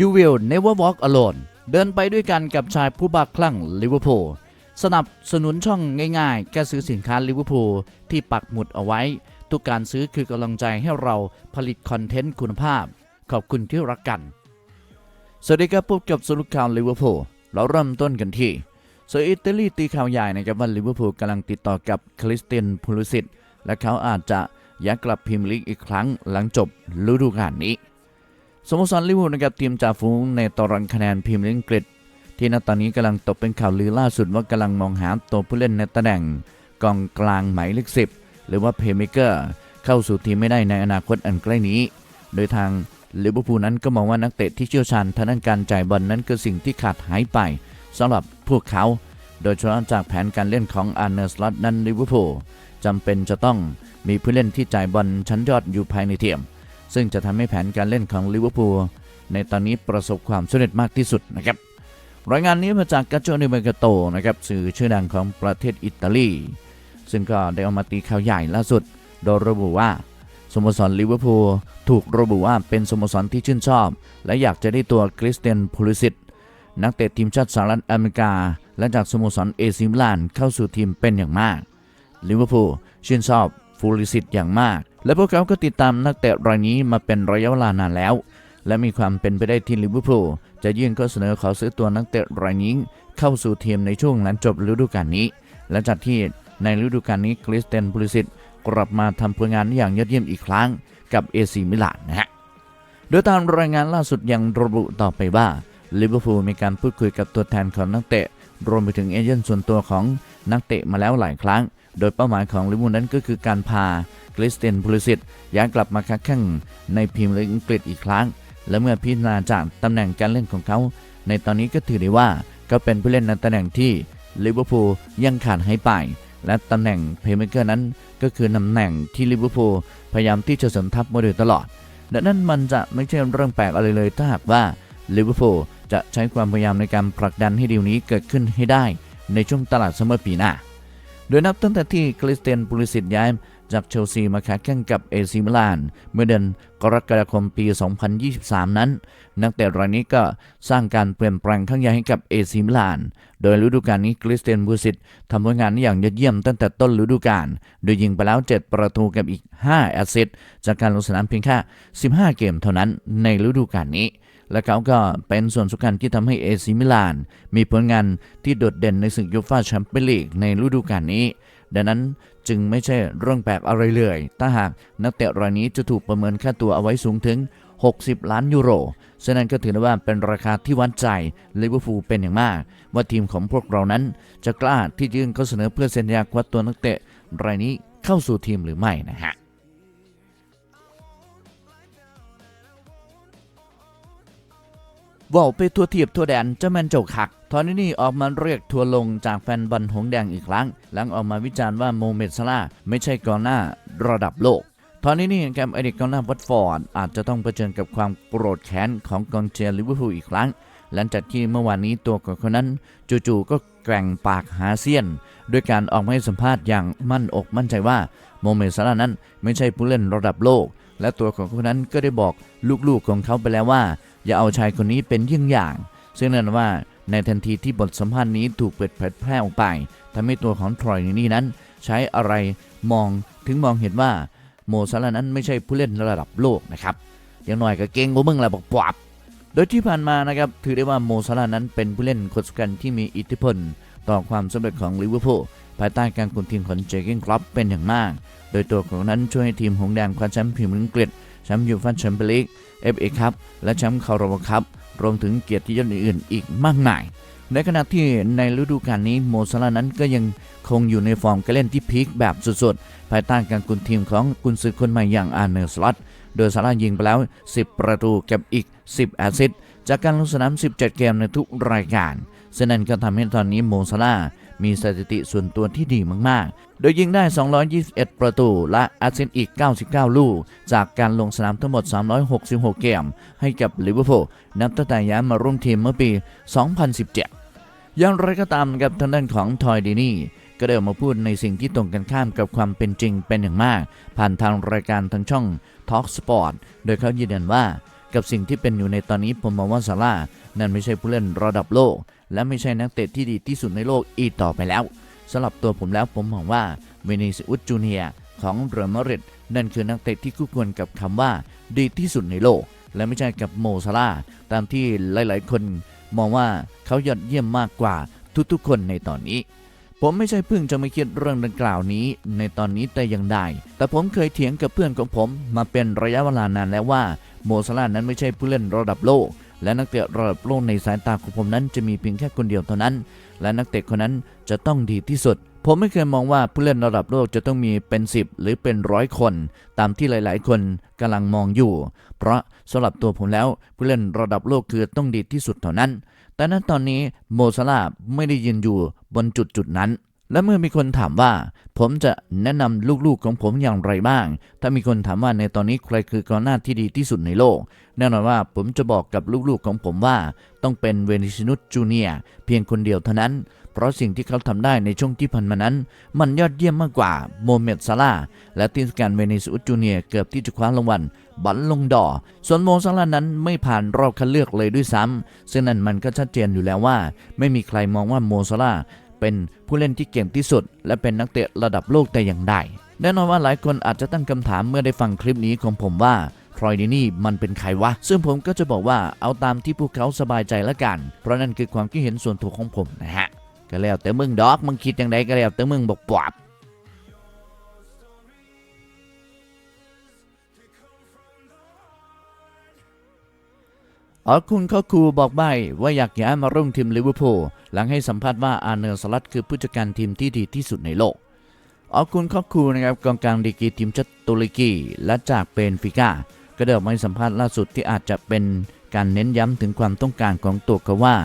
You will never walk alone เดินไปด้วยกันกับชายผู้บ้าคลั่งลิเวอร์พูลสนับสนุนช่องง่ายๆ แค่ซื้อสินค้าลิเวอร์พูลที่ปักหมุดเอาไว้ ทุกการซื้อคือกำลังใจให้เราผลิตคอนเทนต์คุณภาพ ขอบคุณที่รักกัน สวัสดีครับพบกับสรุปข่าวลิเวอร์พูลเราเริ่มต้นกันที่โซอิตาลีตีข่าวใหญ่นะครับว่าลิเวอร์พูลกำลังติดต่อกับคริสเตียนพูลิสิตและเขาอาจจะย้ายกลับพรีเมียร์ลีกอีกครั้งหลังจบฤดูกาลนี้ สโมสรลิเวอร์พูลนะครับทีมจ่าฝูงในตารางคะแนนพรีเมียร์ลีกอังกฤษ ที่ณตอนนี้กำลังตกเป็นข่าวลือล่าสุดว่ากำลังมองหาตัวผู้เล่นในตำแหน่งกองกลางหมายเลขสิบหรือว่าเพย์เมเกอร์เข้าสู่ทีมไม่ได้ในอนาคตอันใกล้นี้ โดยทางลิเวอร์พูลนั้นก็มองว่านักเตะที่เชี่ยวชาญทางด้านการจ่ายบอลนั้นคือสิ่งที่ขาดหายไปสำหรับพวกเขา โดยเฉพาะจากแผนการเล่นของอาร์เนสลอตนั้นลิเวอร์พูลจำเป็นจะต้องมีผู้เล่นที่จ่ายบอลชั้นยอดอยู่ภายในทีม ซึ่งจะทำให้แผนการเล่นของลิเวอร์พูลในตอนนี้ประสบความสำเร็จมากที่สุดนะครับรายงานนี้มาจากกัจโจนิเมกาโตนะครับสื่อชื่อดังของประเทศอิตาลี ซึ่งก็ได้เอามาตีข่าวใหญ่ล่าสุด โดยระบุว่าสโมสรลิเวอร์พูลถูกระบุว่าเป็นสโมสรที่ชื่นชอบ และอยากจะได้ตัวคริสเตียนพูลิสิตนักเตะทีมชาติสหรัฐอเมริกา และจากสโมสรเอซิมลานเข้าสู่ทีมเป็นอย่างมากลิเวอร์พูลชื่นชอบ ฟูลิสิตอย่างมาก และพวกเขาก็ติดตามนักเตะรายนี้มาเป็นระยะเวลานานแล้ว และมีความเป็นไปได้ที่ลิเวอร์พูลจะยื่นข้อเสนอขอซื้อตัวนักเตะรายนี้เข้าสู่ทีมในช่วงหลังจบฤดูกาลนี้ และจากที่ในฤดูกาลนี้คริสเตนพูลิสิตกลับมาทำผลงานอย่างยอดเยี่ยมอีกครั้งกับเอซีมิลานนะฮะ โดยตามรายงานล่าสุดยังระบุต่อไปว่าลิเวอร์พูลมีการพูดคุยกับตัวแทนของนักเตะ รวมไปถึงเอเจนต์ส่วนตัวของนักเตะมาแล้วหลายครั้ง โดยเป้าหมายของลิเวอร์พูลนั้นก็คือการพาคริสเตียนพูลิสิตย้ายกลับมาค้าแข่งในพรีเมียร์ลีกอังกฤษอีกครั้ง และเมื่อพิจารณาจากตำแหน่งการเล่นของเขา ในตอนนี้ก็ถือได้ว่าก็เป็นผู้เล่นในตำแหน่งที่ลิเวอร์พูลยังขาดให้ไป และตำแหน่งเพลย์เมเกอร์นั้นก็คือตำแหน่งที่ลิเวอร์พูลพยายามที่จะสมทัพมาโดยตลอดดังนั้นมันจะไม่ใช่เรื่องแปลกอะไรเลยถ้าหากว่าลิเวอร์พูลจะใช้ความพยายามในการผลักดันให้ดีลนี้เกิดขึ้นให้ได้ในช่วงตลาดซัมเมอร์ปีหน้า โดยนับตั้งแต่ที่คริสเตียนปูลิสิตย้ายจากเชลซีมาค้าแข่งกับเอซิมิลาน เมื่อเดือนกรกฎาคมปี 2023 นั้น นักเตะรายนี้ก็สร้างการเปลี่ยนแปลงครั้งใหญ่ให้กับเอซิมิลาน โดยฤดูกาลนี้คริสเตียนบูสิตทำผลงานได้อย่างยอดเยี่ยมตั้งแต่ต้นฤดูกาล โดยยิงไปแล้ว 7 ประตูกับอีก 5 แอสซิสต์จากการลงสนามเพียงแค่ 15 เกมเท่านั้นในฤดูกาลนี้ และเขาก็เป็นส่วนสำคัญที่ทำให้เอซิมิลาน มีผลงานที่โดดเด่นในศึกยูฟ่าแชมเปี้ยนลีกในฤดูกาลนี้ ดังนั้นจึงไม่ใช่เรื่องแปลกอะไรเลย ถ้าหากนักเตะรายนี้จะถูกประเมินค่าตัวเอาไว้สูงถึง 60 ล้านยูโรฉะนั้นก็ถือได้ว่าเป็นราคาที่วัดใจลิเวอร์พูลเป็นอย่างมาก ว่าทีมของพวกเรานั้นจะกล้าที่ยื่นข้อเสนอเพื่อเซ็นสัญญาควัดตัวนักเตะรายนี้เข้าสู่ทีมหรือไม่นะฮะ ว่าวไปทัวเทียบทัวแดนเจ้าแมนเจ้าคักตอนนี้นี่ออกมาเรียกทัวร์ลงจากแฟนบอลหงแดงอีกครั้ง หลังออกมาวิจารณ์ว่าโมเมดซาลาไม่ใช่กองหน้าระดับโลกตอนนี้นี่แกมไอด็กกองหน้าวัตฟอร์ดอาจจะต้องเผชิญกับความโกรธแค้นของกองเชียร์ลิเวอร์พูลอีกครั้ง หลังจากที่เมื่อวานนี้ตัวของคนนั้น จู่ๆก็แกว่งปากหาเซียนด้วยการออกมาให้สัมภาษณ์อย่างมั่นอกมั่นใจว่าโมเมซาลานั้นไม่ใช่ผู้เล่นระดับโลก และตัวของคนนั้นก็ได้บอกลูกๆของเขาไปแล้วว่า อย่าเอาชายคนนี้เป็นเยี่ยงอย่าง ซึ่งนั่นว่าในทันทีที่บทสัมภาษณ์นี้ถูกเปิดเผยแพร่ออกไปทำให้ตัวของทรอยนี่นั้น ใช้อะไรมองถึงมองเห็นว่าโมซาลานั้นไม่ใช่ผู้เล่นระดับโลกนะครับอย่างน้อยก็เก่งกว่ามึงแหละบอกปอบโดยที่ผ่านมานะครับถือได้ว่าโมซาลานั้นเป็นผู้เล่นคนสำคัญที่มีอิทธิพล ต่อความสำเร็จของลิเวอร์พูลภายใต้การคุมทีมของเจเกนคลับเป็นอย่างมาก โดยตัวของนั้นช่วยให้ทีมหงแดงคว้าแชมป์พรีเมียร์ลีกอังกฤษ แชมป์ยูฟ่าแชมเปี้ยนลีก FA คัพและแชมป์คาราบาคัพรวมถึงเกียรติยศอื่นๆอีกมากมาย ในขณะที่ในฤดูกาลนี้โมซาลานั้นก็ยังคงอยู่ในฟอร์มการเล่นที่พีคแบบสุดๆ ภายใต้การกุนทีมของกุนซือคนใหม่อย่างอาร์เนอร์สลอตโดยซาลายิงไปแล้ว 10 ประตูกับอีก 10 แอสซิสต์จากการลงสนาม 17 เกมในทุกรายการฉะนั้นก็ทำให้ตอนนี้โมซาลา มีสถิติส่วนตัวที่ดีมากๆ โดยยิงได้ 221 ประตู และแอสซิสต์อีก 99 ลูก จากการลงสนามทั้งหมด 366 เกม ให้กับลิเวอร์พูลนับตั้งแต่ย้ายมาร่วมทีมเมื่อปี 2017 อย่างไรก็ตามกับทางด้านของทอยดีนี่ก็ได้ออกมาพูดในสิ่งที่ตรงกันข้ามกับความเป็นจริงเป็นอย่างมาก ผ่านทางรายการทางช่อง Talk Sport โดยเขายืนยันว่า กับสิ่งที่เป็นอยู่ในตอนนี้ผมมองว่าซาร่านั่นไม่ใช่ผู้เล่นระดับโลก และไม่ใช่นักเตะที่ดีที่สุดในโลกอีกต่อไปแล้วสำหรับตัวผมแล้วผมมองว่าเวนิซิอุสจูเนียของเรอัลมาดริดนั่นคือนักเตะที่คู่ควรกับคำว่าดีที่สุดในโลก และไม่ใช่กับโมซาร่าตามที่หลาย ๆ คนมองว่าเขายอดเยี่ยมมากกว่าทุกๆ คนในตอนนี้ ผมไม่ใช่เพิ่งจะมาคิดเรื่องดังกล่าวนี้ในตอนนี้แต่อย่างใด แต่ผมเคยเถียงกับเพื่อนของผมมาเป็นระยะเวลานานแล้วว่าโมซาลานั้นไม่ใช่ผู้เล่นระดับโลก และนักเตะระดับโลกในสายตาของผมนั้นจะมีเพียงแค่คนเดียวเท่านั้น และนักเตะคนนั้นจะต้องดีที่สุด ผมไม่เคยมองว่าผู้เล่นระดับโลกจะต้องมีเป็น 10 หรือเป็นร้อยคน ตามที่หลาย ๆ คนกำลังมองอยู่ เพราะสำหรับตัวผมแล้วผู้เล่นระดับโลกคือต้องดีที่สุดเท่านั้น แต่ณตอนนี้โมซาลาไม่ได้ยืนอยู่บนจุดจุดนั้น และเมื่อมีคนถามว่า ผมจะแนะนำลูกๆของผมอย่างไรบ้าง ถ้ามีคนถามว่าในตอนนี้ใครคือกองหน้าที่ดีที่สุดในโลก แน่นอนว่าผมจะบอกกับลูกๆของผมว่า ต้องเป็นเวนิชนุสจูเนียเพียงคนเดียวเท่านั้น เพราะสิ่งที่เขาทำได้ในช่วงที่ผ่านมานั้น มันยอดเยี่ยมมากกว่าโมเมดซาลาและที่การเวนิสอุสจูเนียเกือบที่จะคว้ารางวัลบัลลงดอ ส่วนโมซาลานั้นไม่ผ่านรอบคัดเลือกเลยด้วยซ้ำซึ่งนั่นมันก็ชัดเจนอยู่แล้วว่า ไม่มีใครมองว่าโมซาลา เป็นผู้เล่นที่เก่งที่สุด และเป็นนักเตะระดับโลกแต่อย่างใดแน่นอนว่าหลายคนอาจจะตั้งคำถามเมื่อได้ฟังคลิปนี้ของผมว่าทรอยดินี่มันเป็นใครวะ ซึ่งผมก็จะบอกว่าเอาตามที่พวกเขาสบายใจละกัน เพราะนั่นคือความคิดเห็นส่วนตัวของผมนะฮะ ก็แล้วแต่มึงดอก มึงคิดอย่างไรก็แล้วแต่มึงบอกปวบ อ๋อคุณเขาครูบอกใบว่าอยากย้ายมาร่วมทีมลิเวอร์พูลหลังให้สัมภาษณ์ว่าอาร์เนอร์สลัดคือผู้จัดการทีมที่ดีที่สุดในโลกออคุณคอคูนะครับกองกลางดีกีทีมชาติตุรกีและจากเบนฟิก้าก็ได้ออกมาสัมภาษณ์ล่าสุดที่อาจจะเป็นการเน้นย้ำถึงความต้องการของตัวเขาว่า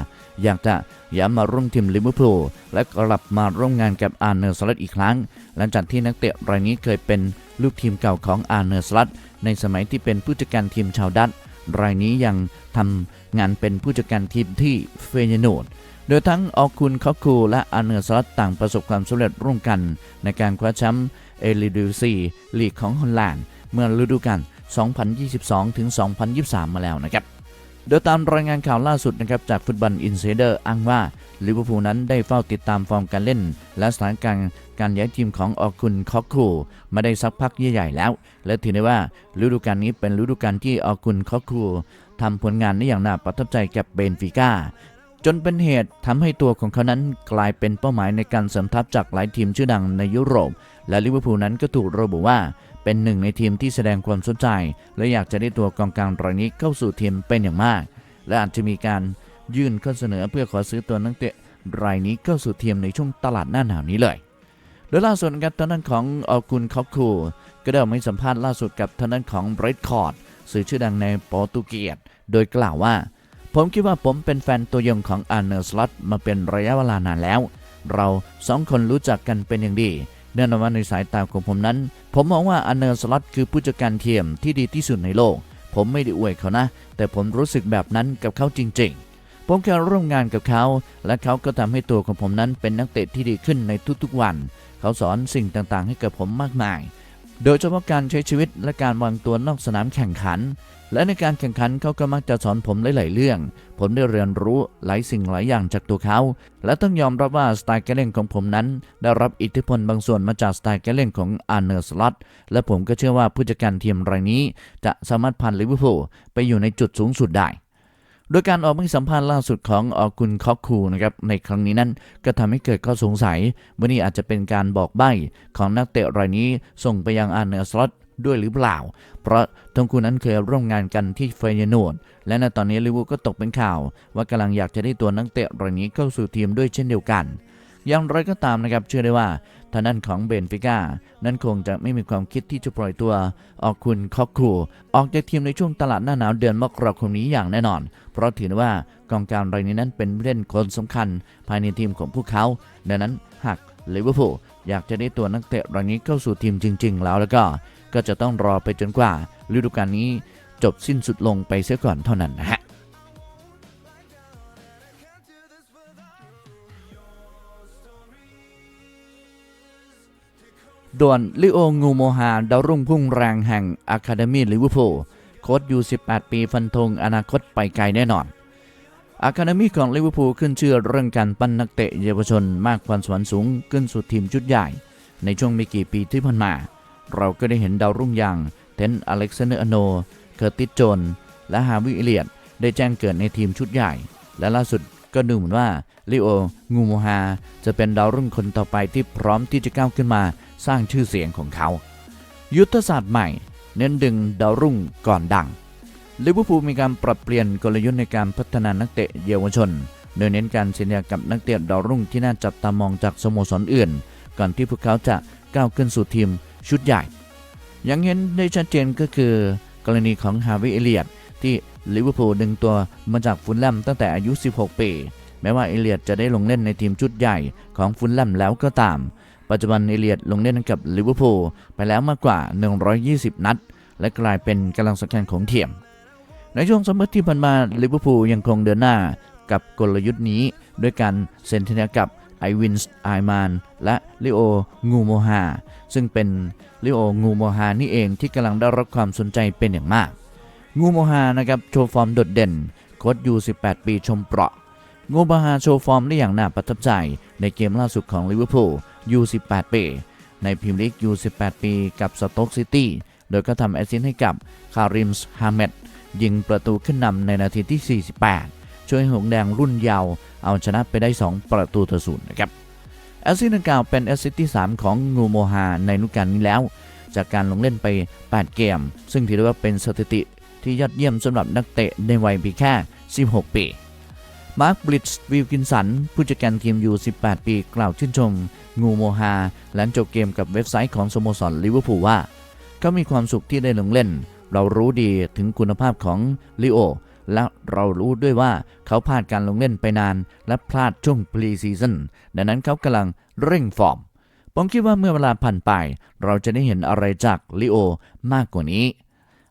อยากจะย้ำมาร่วมทีมลิเวอร์พูลและกลับมาร่วมงานกับอาร์เนอร์สลัดอีกครั้ง หลังจากที่นักเตะรายนี้เคยเป็นลูกทีมเก่าของอาร์เนอร์สลัดในสมัยที่เป็นผู้จัดการทีมชาวดัตช์ รายนี้ยังทำงานเป็นผู้จัดการทีมที่เฟยโนดโดยทั้งออคุนคอคูและอาเนอร์สลัดต่างประสบความสำเร็จร่วมกัน ในการคว้าแชมป์เอลิดูซีลีกของฮอลแลนด์เมื่อฤดูกาล 2022 ถึง 2023 มาแล้วนะครับ โดยตามรายงานข่าวล่าสุดนะครับจากฟุตบอลอินไซเดอร์อ้างว่าลิเวอร์พูลนั้นได้เฝ้าติดตามฟอร์มการเล่น และสถานการณ์ การย้ายทีมของออคุนคอคูมาได้สักพักใหญ่ๆแล้ว และถือได้ว่าฤดูกาลนี้เป็นฤดูกาลที่ออคุนคอคูทำผลงานได้อย่างน่าประทับใจกับเบนฟิก้าจนเป็นเหตุทำให้ตัวของเขานั้นกลายเป็นเป้าหมายในการเสริมทัพจากหลายทีมชื่อดังในยุโรป และลิเวอร์พูลนั้นก็ถูกระบุว่า เป็นหนึ่งในทีมที่แสดงความสนใจ และอยากจะได้ตัวกองกลางรายนี้เข้าสู่ทีมเป็นอย่างมาก และอาจจะมีการยื่นข้อเสนอเพื่อขอซื้อตัวนักเตะรายนี้เข้าสู่ทีมในช่วงตลาดหน้าหนาวนี้เลย โดยล่าสุดนะครับทางด้านของออกุนคอคูก็ได้ออกมาสัมภาษณ์ล่าสุดกับทางด้านของเบรดคอร์ดสื่อชื่อดังในโปรตุเกสโดยกล่าวว่า ผมคิดว่าผมเป็นแฟนตัวยงของอาร์เนอร์สล็อตมาเป็นระยะเวลานานแล้ว เราสองคนรู้จักกันเป็นอย่างดีแน่นอนว่าในสายตาของผมนั้น ผมมองว่าอาร์เนอร์สล็อตคือผู้จัดการเทียมที่ดีที่สุดในโลก ผมไม่ได้อวยเขานะ แต่ผมรู้สึกแบบนั้นกับเขาจริง ๆผมแค่ร่วมงานกับเขา และเขาก็ทำให้ตัวของผมนั้นเป็นนักเตะที่ดีขึ้นในทุกๆวัน เขาสอนสิ่งต่างๆ ให้กับผมมากมาย โดยเฉพาะการใช้ชีวิตและการวางตัวนอกสนามแข่งขัน และในการแข่งขันเขาก็มักจะสอนผมหลายๆเรื่อง ผมได้เรียนรู้หลายสิ่งหลายอย่างจากตัวเขา และต้องยอมรับว่าสไตล์การเล่นของผมนั้น ได้รับอิทธิพลบางส่วนมาจากสไตล์การเล่นของอาร์เนอร์สล็อตและผมก็เชื่อว่าผู้จัดการทีมรายนี้ จะสามารถพาลิเวอร์พูลไปอยู่ในจุดสูงสุดได้ โดยการออกมาให้สัมภาษณ์ล่าสุดของออกุนคอกคูนะครับในครั้งนี้นั้นก็ทำให้เกิดข้อสงสัยว่านี่อาจจะเป็นการบอกใบ้ของนักเตะรายนี้ส่งไปยังอาร์เนอร์สล็อตด้วยหรือเปล่า เพราะทั้งคู่นั้นเคยร่วมงานกันที่เฟยโนดและในตอนนี้ลิเวอร์ก็ตกเป็นข่าว ว่ากำลังอยากจะได้ตัวนักเตะรายนี้เข้าสู่ทีมด้วยเช่นเดียวกัน อย่างไรก็ตามนะครับเชื่อได้ว่า ทางด้านของเบนฟิก้านั้นคงจะไม่มีความคิดที่จะปล่อยตัว ออกคุณคอกคูออกจากทีมในช่วงตลาดหน้าหนาวเดือนมกราคมนี้อย่างแน่นอน เพราะถือว่ากองกลางรายนี้นั้นเป็นเล่นคนสำคัญ ภายในทีมของพวกเขาดังนั้นหากลิเวอร์พูลอยากจะได้ตัวนักเตะรายนี้เข้าสู่ทีมจริง ๆ แล้วแล้วก็ก็จะต้องรอไปจนกว่าฤดูกาลนี้จบสิ้นสุดลงไปเสียก่อนเท่านั้นนะฮะ ด่วนลิโองูโมฮาดาวรุ่งพุ่งแรงแห่งอะคาเดมีลิเวอร์พูลโค้ชอยู่18 ปีฟันธงอนาคตไปไกลแน่นอนอาคาเดมีของลิเวอร์พูลขึ้นชื่อเรื่องการปั้นนักเตะเยาวชนมากความสวรรค์สูงขึ้นสู่ทีมชุดใหญ่ ในช่วงไม่กี่ปีที่ผ่านมา เราก็ได้เห็นดาวรุ่งอย่างเทนอเล็กซานเดอร์อโน เคอร์ติสจน และฮาวิเอเลียดได้แจ้งเกิดในทีมชุดใหญ่ และล่าสุดก็ดูเหมือนว่าลิโอ งูโมฮา จะเป็นดาวรุ่งคนต่อไปที่พร้อมที่จะก้าวขึ้นมา สร้างชื่อเสียงของเขา ยุทธศาสตร์ใหม่ เน้นดึงดาวรุ่งก่อนดังลิเวอร์พูลมีการปรับเปลี่ยนกลยุทธ์ในการพัฒนานักเตะเยาวชน โดยเน้นการเซ็นสัญญากับนักเตะดาวรุ่งที่น่าจับตามองจากสโมสรอื่น ก่อนที่พวกเขาจะก้าวขึ้นสู่ทีมชุดใหญ่ อย่างเห็นได้ชัดเจนก็คือกรณีของฮาวิเอเลียดที่ลิเวอร์พูลดึงตัวมาจากฟุลแลมตั้งแต่อายุ 16 ปี แม้ว่าเอเลียดจะได้ลงเล่นในทีมชุดใหญ่ของฟุลแลมแล้วก็ตาม ปัจจุบันเอเลียดลงเล่นกับลิเวอร์พูลไปแล้วมากกว่า 120 นัด และกลายเป็นกำลังสำคัญของทีมในช่วงซัมเมอร์ที่ผ่านมาลิเวอร์พูลยังคงเดินหน้ากับกลยุทธ์นี้ ด้วยการเซ็นสัญญากับไอวินส์ไอมานและลิโองูโมฮาซึ่งเป็นลิโองูโมฮานี่เองที่กำลังได้รับความสนใจเป็นอย่างมาก งูโมฮานะครับโชว์ฟอร์มโดดเด่นโค้ชยู18 ปีชมเปราะ งูโมฮาโชว์ฟอร์มได้อย่างน่าประทับใจ ในเกมล่าสุดของลิเวอร์พูลยู18 ปี ในพรีเมียร์ลีกยู18 ปีกับสโต๊กซิตี้ โดยก็ทำแอสซิสต์ให้กับคาริมส์ฮาเมดยิงประตูขึ้นนำในนาทีที่ 48 ช่วยให้หงส์แดงรุ่นเยาว์เอาชนะไปได้ 2 ประตูต่อศูนย์นะครับแอสซิสต์ดังกล่าวเป็นแอสซิสต์ที่ 3 ของงูโมฮาในฤดูกาลนี้แล้ว จากการลงเล่นไป 8 เกม ซึ่งถือได้ว่าเป็นสถิติที่ยอดเยี่ยมสำหรับนักเตะในวัยเพียงแค่ 16 ปี มาร์คบริดส์วิลกินสัน ผู้จัดการทีมยู18 ปี กล่าวชื่นชม งูโมฮาหลังจบเกมกับเว็บไซต์ของสโมสรลิเวอร์พูลว่า เขามีความสุขที่ได้ลงเล่น เรารู้ดีถึงคุณภาพของลิโอและเรารู้ด้วยว่าเขาพลาดการลงเล่นไปนาน และพลาดช่วงพรีซีซั่นดังนั้นเขากำลังเร่งฟอร์ม ผมคิดว่าเมื่อเวลาผ่านไป เราจะได้เห็นอะไรจากลิโอมากกว่านี้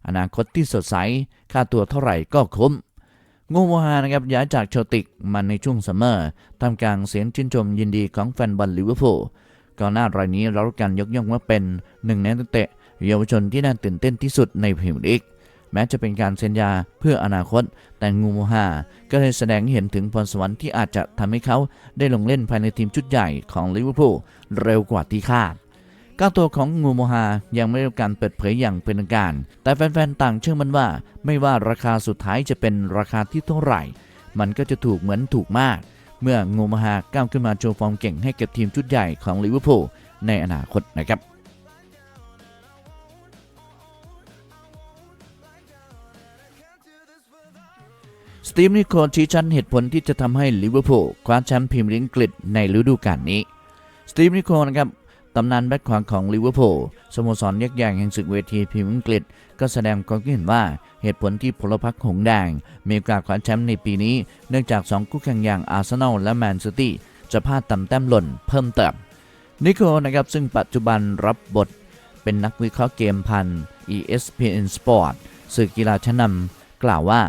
อนาคตที่สดใส ค่าตัวเท่าไหร่ก็คุ้ม งูโมฮานะครับย้ายจากเชลติกมาในช่วงซัมเมอร์ทำกลางเสียงชื่นชมยินดีของแฟนบอลลิเวอร์พูลก่อนหน้ารายนี้เรารับการยกย่องว่าเป็นหนึ่งในนักเตะเยาวชนที่น่าตื่นเต้นที่สุดในพรีเมียร์ลีกแม้จะเป็นการเซ็นยาเพื่ออนาคต แต่งูโมฮาก็ได้แสดงเห็นถึงพรสวรรค์ที่อาจจะทำให้เขาได้ลงเล่นภายในทีมชุดใหญ่ของลิเวอร์พูลเร็วกว่าที่คาด ก้าตัวของงูโมฮายังไม่ได้การเปิดเผยอย่างเป็นทางการ แต่แฟนๆ ต่างเชื่อมันว่า ไม่ว่าราคาสุดท้ายจะเป็นราคาที่เท่าไหร่ มันก็จะถูกเหมือนถูกมาก เมื่องูโมฮาก้าวขึ้นมาโชว์ฟอร์มเก่งให้กับทีมชุดใหญ่ของลิเวอร์พูลในอนาคตนะครับสตีฟนิโคลชี้ชันเหตุผลที่จะทำให้ลิเวอร์พูลคว้าแชมป์พรีเมียร์ลีกอังกฤษในฤดูกาลนี้สตีฟนิโคลนะครับ ตำนานแบ็คขวาของลิเวอร์พูลสโมสรยักษ์ใหญ่แห่งศึกเวทีพรีเมียร์ลีกอังกฤษ ก็แสดงความคิดเห็นว่าเหตุผลที่พลพรรคหงแดง มีโอกาสคว้าแชมป์ในปีนี้ เนื่องจาก 2 คู่แข่งอย่างอาร์เซนอลและแมนซิตี้จะพลาดต่ำแต้มหล่นเพิ่มเติมนิโคลนะครับซึ่งปัจจุบันรับบท เป็นนักวิเคราะห์เกมพัน ESPN Sport สื่อกีฬาชั้นนำกล่าวว่า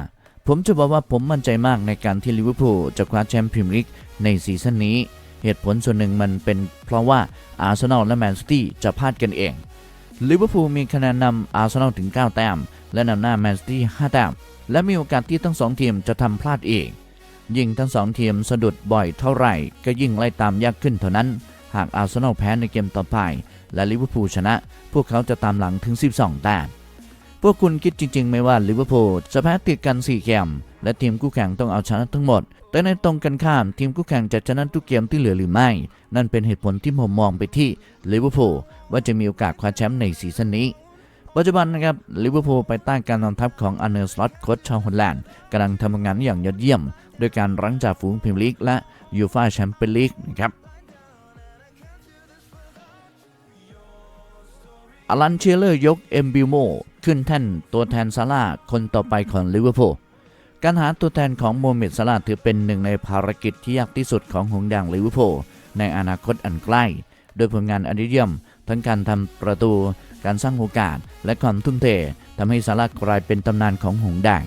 ผมจะบอกว่าผมมั่นใจมากในการที่ลิเวอร์พูลจะคว้าแชมป์พรีเมียร์ลีกในซีซั่นนี้ เหตุผลส่วนหนึ่งมันเป็นเพราะว่าอาร์เซนอลและแมนซิตี้จะพลาดกันเองลิเวอร์พูลมีคะแนนนำอาร์เซนอลถึง 9 แต้ม และนำหน้าแมนซิตี้ 5 แต้ม และมีโอกาสที่ทั้งสองทีมจะทำพลาดเอง ยิ่งทั้งสองทีมสะดุดบ่อยเท่าไหร่ ก็ยิ่งไล่ตามยากขึ้นเท่านั้น หากอาร์เซนอลแพ้ในเกมต่อไป และลิเวอร์พูลชนะ พวกเขาจะตามหลังถึง 12 แต้ม พวกคุณคิดจริงๆไหมว่าลิเวอร์พูลจะแพ้ติดกัน 4 เกม และทีมคู่แข่งต้องเอาชนะทั้งหมด แต่ในตรงกันข้ามทีมคู่แข่งจะชนะทุกเกมที่เหลือหรือไม่ นั่นเป็นเหตุผลที่ผมมองไปที่ลิเวอร์พูลว่าจะมีโอกาสคว้าแชมป์ในซีซั่นนี้ปัจจุบันนะครับลิเวอร์พูลไปใต้การนำทัพของอันเนอร์สล็อตโค้ชชาวฮอลแลนด์กำลังทำงานอย่างยอดเยี่ยม โดยการรั้งจ่าฝูงพรีเมียร์ลีกและยูฟ่าแชมเปี้ยนลีกนะครับ อลันเชลเลอร์ยกเอ็มบิโมขึ้นแท่นตัวแทนซาร่าคนต่อไปของลิเวอร์พูลการหาตัวแทนของโมเมดซาร่าถือเป็นหนึ่งในภารกิจที่ยากที่สุดของหงส์แดงลิเวอร์พูลในอนาคตอันใกล้ โดยผลงานอันยอดเยี่ยม ทั้งการทำประตู การสร้างโอกาส และความทุ่มเททำให้ซาร่ากลายเป็นตำนานของหงส์แดง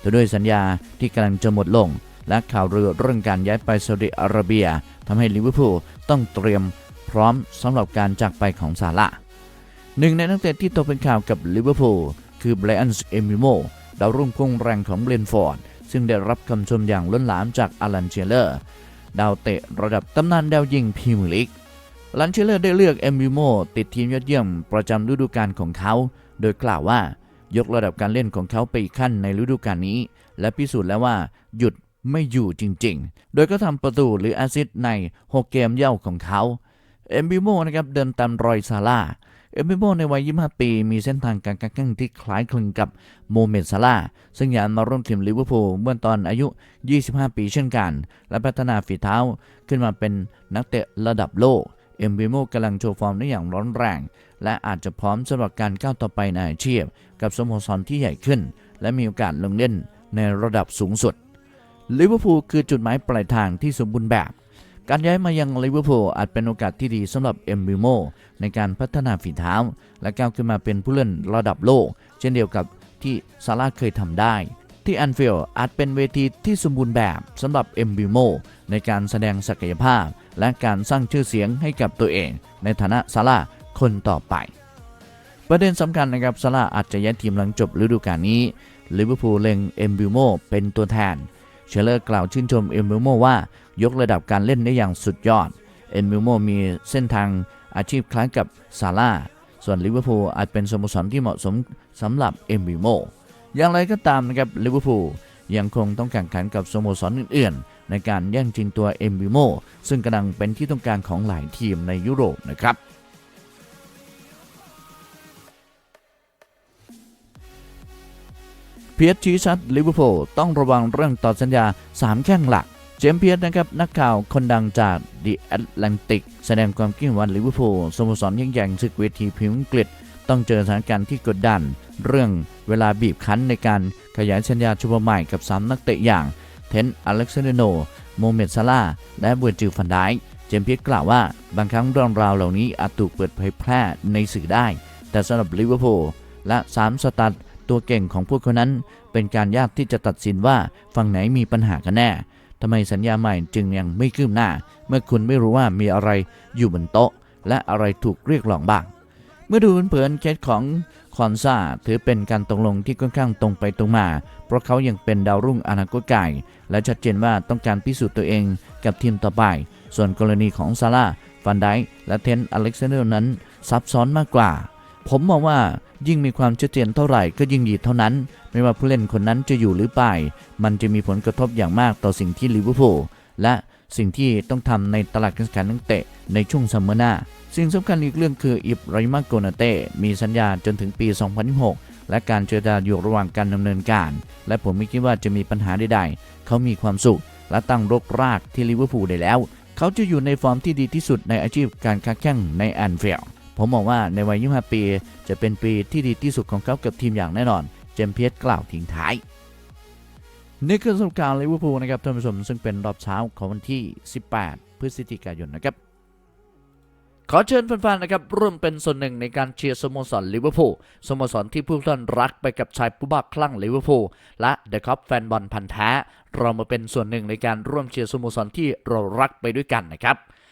แต่ด้วยสัญญาที่กำลังจะหมดลง และข่าวเรือเรื่องการย้ายไปซาอุดิอาระเบียทำให้ลิเวอร์พูลต้องเตรียมพร้อมสำหรับการจากไปของซาร่า หนึ่งในนักเตะที่ตกเป็นข่าวกับลิเวอร์พูลคือไบรอันส์เอมิโมดาวรุ่งพุ่งแรงของเบรนฟอร์ด ซึ่งได้รับคำชมอย่างล้นหลามจากอลันเชลเลอร์ ดาวเตะระดับตำนานดาวยิงพรีเมียร์ลีกลันเชลเลอร์ได้เลือกเอมิโมติดทีมยอดเยี่ยมประจำฤดูกาลของเขา โดยกล่าวว่ายกระดับการเล่นของเขาไปอีกขั้นในฤดูกาลนี้ และพิสูจน์แล้วว่าหยุดไม่อยู่จริงๆ โดยก็ทำประตูหรือแอสซิสต์ใน 6 เกมเย่าของเขา เอมบิโมนะครับเดินตามรอยซาร่า เอมบิโมในวัย 25 ปี มีเส้นทางการแข่งที่คล้ายคลึงกับโมเมดซาร่าซึ่งย้ายมาร่วมทีมลิเวอร์พูลเมื่อตอนอายุ 25 ปีเช่นกัน และพัฒนาฝีเท้าขึ้นมาเป็นนักเตะระดับโลก เอมบิโมกำลังโชว์ฟอร์มได้อย่างร้อนแรง และอาจจะพร้อมสำหรับการก้าวต่อไปในอาชีพ กับสโมสรที่ใหญ่ขึ้น และมีโอกาสลงเล่นในระดับสูงสุดลิเวอร์พูลคือจุดหมายปลายทางที่สมบูรณ์แบบ การย้ายมายังลิเวอร์พูลอาจเป็นโอกาสที่ดีสำหรับเอ็มบิโมในการพัฒนาฝีเท้า และก้าวขึ้นมาเป็นผู้เล่นระดับโลก เช่นเดียวกับที่ซาร่าเคยทำได้ ที่แอนฟิลด์อาจเป็นเวทีที่สมบูรณ์แบบสำหรับเอ็มบิโมในการแสดงศักยภาพ และการสร้างชื่อเสียงให้กับตัวเอง ในฐานะซาร่าคนต่อไป ประเด็นสำคัญนะครับซาร่าอาจจะย้ายทีมหลังจบฤดูกาลนี้ลิเวอร์พูลเล็งเอ็มบิโมเป็นตัวแทน เชลเลอร์กล่าวชื่นชมเอมบิโมว่ายกระดับการเล่นได้อย่างสุดยอด เอมบิโมมีเส้นทางอาชีพคล้ายกับซาร่า ส่วนลิเวอร์พูลอาจเป็นสโมสรที่เหมาะสมสำหรับเอมบิโมอย่างไรก็ตามนะครับลิเวอร์พูลยังคงต้องแข่งขันกับสโมสรอื่นๆ ในการแย่งชิงตัวเอมบิโมซึ่งกำลังเป็นที่ต้องการของหลายทีมในยุโรปนะครับ เพียรชี้ชัดลิเวอร์พูลต้องระวังเรื่องต่อสัญญา 3 แข้งหลัก เจมเพียรนะครับนักข่าวคนดังจาก The Atlantic แสดงความคิดเห็นว่าลิเวอร์พูลสโมสรยิ่งใหญ่ศึกเวทีพรีเมียร์อังกฤษ ต้องเจอสถานการณ์ที่กดดัน เรื่องเวลาบีบคั้นในการขยายสัญญาชุบใหม่กับ3นักเตะอย่างเทนต์อเล็กซานเดโนโมเมดซาลาและเวอร์จิลฟันไดเจมเพียรกล่าวว่าบางครั้งเรื่องราวเหล่านี้อาจถูกเปิดเผยแพร่ในสื่อได้ แต่สำหรับลิเวอร์พูลและ3สตาร์ ตัวเก่งของพวกเขานั้น เป็นการยากที่จะตัดสินว่าฝั่งไหนมีปัญหากันแน่ทำไมสัญญาใหม่จึงยังไม่คืบหน้า เมื่อคุณไม่รู้ว่ามีอะไรอยู่บนโต๊ะ และอะไรถูกเรียกร้องบ้าง เมื่อดูเผินๆเคสของคอนซาถือเป็นการตกลงที่ค่อนข้างตรงไปตรงมา เพราะเขายังเป็นดาวรุ่งอนาคตไกลและชัดเจนว่าต้องการพิสูจน์ตัวเองกับทีมต่อไป ส่วนกรณีของซาร่าฟันไดและเทนอเล็กซานเดอร์นั้นซับซ้อนมากกว่า ผมมองว่า ยิ่งมีความชัดเจนเท่าไหร่ก็ยิ่งดีเท่านั้น ไม่ว่าผู้เล่นคนนั้นจะอยู่หรือไป มันจะมีผลกระทบอย่างมากต่อสิ่งที่ลิเวอร์พูลและสิ่งที่ต้องทำในตลาดการแข่งขันนักเตะในช่วงซัมเมอร์หน้า สิ่งสำคัญอีกเรื่องคืออิบราฮิมาโกนาเต้ มีสัญญาจนถึงปี 2026 และการเจรจาอยู่ระหว่างการดำเนินการ และผมไม่คิดว่าจะมีปัญหาใดๆ เขามีความสุข และตั้งรกรากที่ลิเวอร์พูลได้แล้ว เขาจะอยู่ในฟอร์มที่ดีที่สุดในอาชีพการค้าแข่งในแอนฟิลด์ ผมมองว่าในวัย 25 ปี จะเป็นปีที่ดีที่สุดของเขากับทีมอย่างแน่นอน เจมเพียสกล่าวทิ้งท้ายนี่คือสรุปการลิเวอร์พูลนะครับท่านผู้ชมซึ่งเป็นรอบเช้าของวันที่ 18 พฤศจิกายนนะครับขอเชิญแฟนๆ นะครับร่วมเป็นส่วนหนึ่งในการเชียร์สโมสรลิเวอร์พูลสโมสรที่ผู้ท่านรักไปกับชายผู้บ้าคลั่งลิเวอร์พูลและเดอะคัพแฟนบอลพันธ์แท้ เรามาเป็นส่วนหนึ่งในการร่วมเชียร์สโมสรที่เรารักไปด้วยกันนะครับ